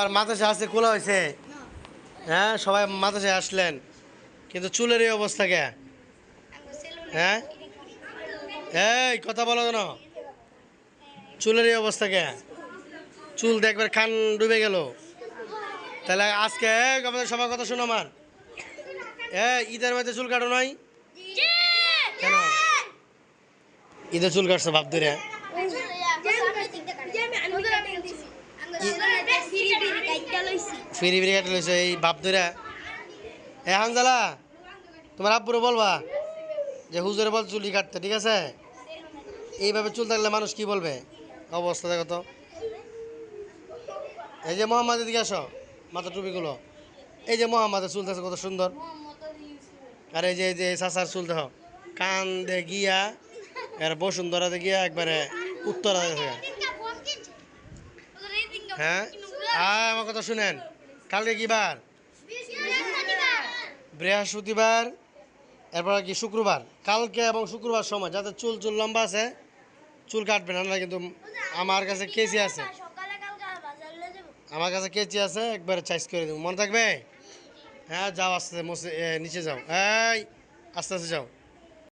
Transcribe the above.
আবার মাথাসে আসতে খোলা হয়েছে। হ্যাঁ সবাই মাথাসে আসলেন। কিন্তু চুলের এই অবস্থা কে? হ্যাঁ? এই, কথা বলো কেন? চুলের এই অবস্থা কে? চুল দেখবার খান ডুবে গেল। তাহলে আজকে আমাদের সবার কথা শোনো আমার। এ ঈদের মধ্যে চুল কাটো নয় কেন? ঈদের চুল কাটছে ভাব ধরে ফিরি ফিরি কাটে লইছে এই ভাব ধরে এ হানজালা তোমার আব্বুরে বলবা যে হুজুরে বল চুলি কাটতে ঠিক আছে? এইভাবে চুল থাকলে মানুষ কি বলবে? অবস্থা দেখো তো। এই যে মোহাম্মদ এদিকে আসো মাথা টুপিগুলো এই যে মোহাম্মদের চুল থাকছে কত সুন্দর। আর এই যে এই যে চাচার চুল দেখো কান দে গিয়া এর বসুন্ধরাতে গিয়া একবারে উত্তরা দেখে। হ্যাঁ আমার কথা শুনেন। কালকে কি বার? বৃহস্পতিবার। এরপর কি শুক্রবার। কালকে এবং শুক্রবার সময়। যাতে চুল চুল লম্বা আছে, চুল কাটবেন না কিন্তু আমার কাছে কেচি আছে। আমার কাছে কেচি আছে, একবারে চাইজ করে দেবো। মনে থাকবে? হ্যাঁ যাও আস্তে আস্তে নিচে যাও। এই, আস্তে আস্তে যাও।